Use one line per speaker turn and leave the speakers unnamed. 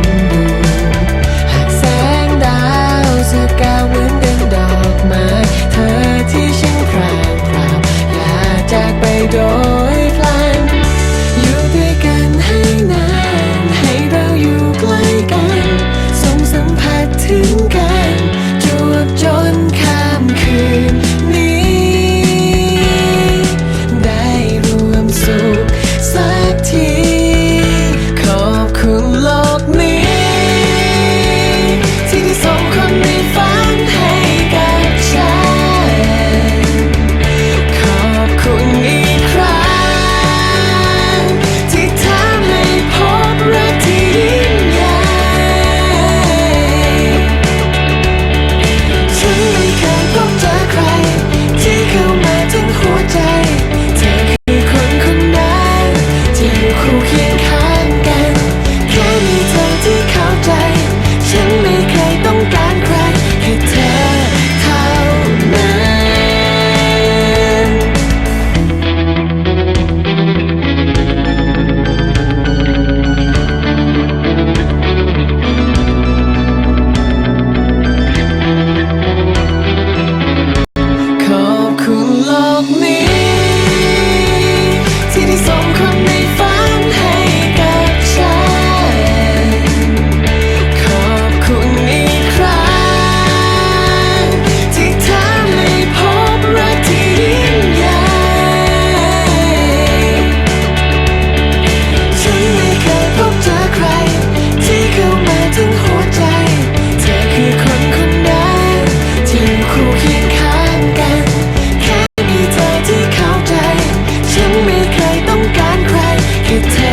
มบูหากแสงดาวสกาวเหมือนดังดอกไม้เธอที่ฉันคราคราวอยากจาไปโดยพลันอยู่ด้วยกันให้นาน ให้เราอยู่ใกล้กันส่งสัมผัสถึง could